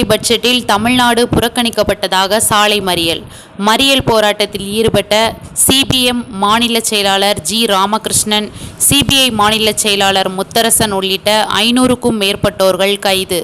நிதிநிலை பட்ஜெட்டில் தமிழ்நாடு புறக்கணிக்கப்பட்டதாக சாலை மறியல். மறியல் போராட்டத்தில் ஈடுபட்ட சிபிஎம் மாநில செயலாளர் ஜி ராமகிருஷ்ணன் சிபிஐ மாநில செயலாளர் முத்தரசன் உள்ளிட்ட ஐநூறுக்கும் மேற்பட்டோர்கள் கைது.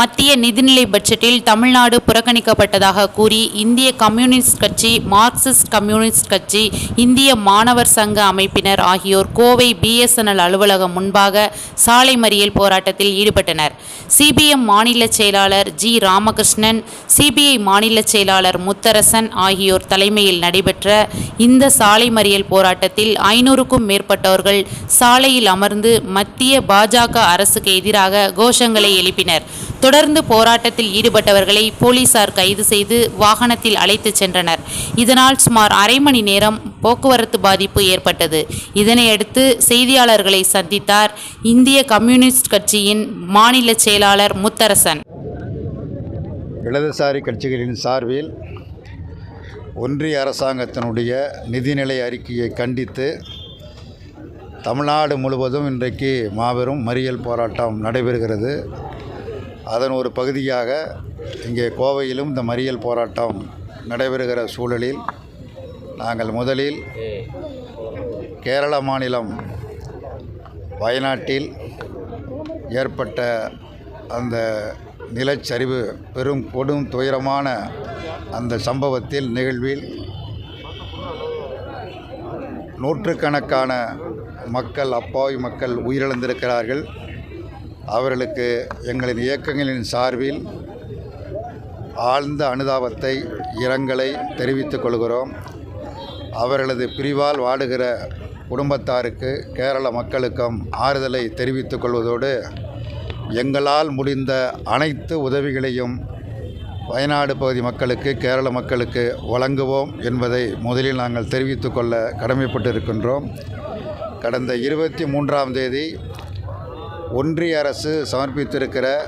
மத்திய நிதிநிலை பட்ஜெட்டில் தமிழ்நாடு புறக்கணிக்கப்பட்டதாக கூறி இந்திய கம்யூனிஸ்ட் கட்சி மார்க்சிஸ்ட் கம்யூனிஸ்ட் கட்சி இந்திய மாணவர் சங்க அமைப்பினர் ஆகியோர் கோவை பிஎஸ்என்எல் அலுவலகம் முன்பாக சாலை மறியல் போராட்டத்தில் ஈடுபட்டனர். சிபிஎம் மாநில செயலாளர் ஜி ராமகிருஷ்ணன் சிபிஐ மாநில செயலாளர் முத்தரசன் ஆகியோர் தலைமையில் நடைபெற்ற இந்த சாலை மறியல் போராட்டத்தில் ஐநூறுக்கும் மேற்பட்டவர்கள் சாலையில் அமர்ந்து மத்திய பாஜக அரசுக்கு எதிராக கோஷங்களை எழுப்பினர். தொடர்ந்து போராட்டத்தில் ஈடுபட்டவர்களை போலீசார் கைது செய்து வாகனத்தில் அழைத்துச் சென்றனர். இதனால் சுமார் அரை மணி நேரம் போக்குவரத்து பாதிப்பு ஏற்பட்டது. இதனையடுத்து செய்தியாளர்களை சந்தித்தார் இந்திய கம்யூனிஸ்ட் கட்சியின் மாநில செயலாளர் முத்தரசன். இடதுசாரி கட்சிகளின் சார்பில் ஒன்றிய அரசாங்கத்தினுடைய நிதிநிலை அறிக்கையை கண்டித்து தமிழ்நாடு முழுவதும் இன்றைக்கு மாபெரும் மறியல் போராட்டம் நடைபெறுகிறது. அதன் ஒரு பகுதியாக இங்கே கோவையிலும் இந்த மறியல் போராட்டம் நடைபெறுகிற சூழலில் நாங்கள் முதலில் கேரள மாநிலம் வயநாட்டில் ஏற்பட்ட அந்த நிலச்சரிவு பெரும் கொடும் துயரமான அந்த சம்பவத்தில் நிகழ்வில் நூற்றுக்கணக்கான மக்கள் அப்பாவி மக்கள் உயிரிழந்திருக்கிறார்கள். அவர்களுக்கு எங்களின் இயக்கங்களின் சார்பில் ஆழ்ந்த அனுதாபத்தை இரங்கலை தெரிவித்துக் கொள்கிறோம். அவர்களது பிரிவால் வாடுகிற குடும்பத்தாருக்கு கேரள மக்களுக்கும் ஆறுதலை தெரிவித்துக் கொள்வதோடு எங்களால் முடிந்த அனைத்து உதவிகளையும் வயநாடு பகுதி மக்களுக்கு கேரள மக்களுக்கு வழங்குவோம் என்பதை முதலில் நாங்கள் தெரிவித்துக்கொள்ள கடமைப்பட்டிருக்கின்றோம். கடந்த இருபத்தி மூன்றாம் தேதி ஒன்றிய அரசு சமர்ப்பித்திருக்கிற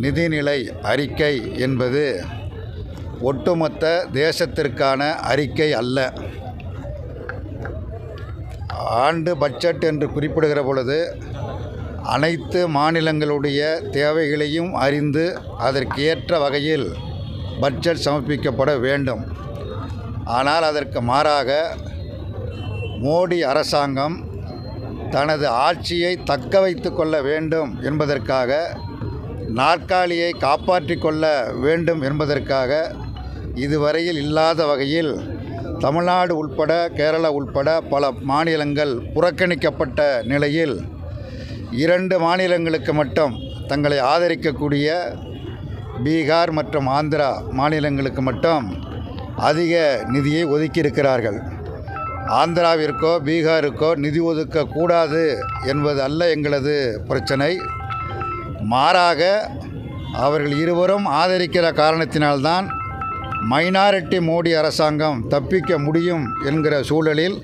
நிதிநிலை அறிக்கை என்பது ஒட்டுமொத்த தேசத்திற்கான அறிக்கை அல்ல. ஆண்டு பட்ஜெட் என்று குறிப்பிடுகிற பொழுது அனைத்து மாநிலங்களுடைய தேவைகளையும் அறிந்து அதற்கு ஏற்ற வகையில் பட்ஜெட் சமர்ப்பிக்கப்பட வேண்டும். ஆனால் அதற்கு மாறாக மோடி அரசாங்கம் தனது ஆட்சியை தக்க வைத்து கொள்ள வேண்டும் என்பதற்காக நாற்காலியை காப்பாற்றிக் கொள்ள வேண்டும் என்பதற்காக இதுவரையில் இல்லாத வகையில் தமிழ்நாடு உள்பட கேரளா உள்பட பல மாநிலங்கள் புறக்கணிக்கப்பட்ட நிலையில் இரண்டு மாநிலங்களுக்கு மட்டும் தங்களை ஆதரிக்கக்கூடிய பீகார் மற்றும் ஆந்திரா மாநிலங்களுக்கு மட்டும் அதிக நிதியை ஒதுக்கியிருக்கிறார்கள். ஆந்திராவிற்கோ பீகாருக்கோ நிதி ஒதுக்கக்கூடாது என்பது அல்ல எங்களது பிரச்சனை. மாறாக அவர்கள் இருவரும் ஆதரிக்கிற காரணத்தினால்தான் மைனாரிட்டி மோடி அரசாங்கம் தப்பிக்க முடியும் என்கிற சூழலில்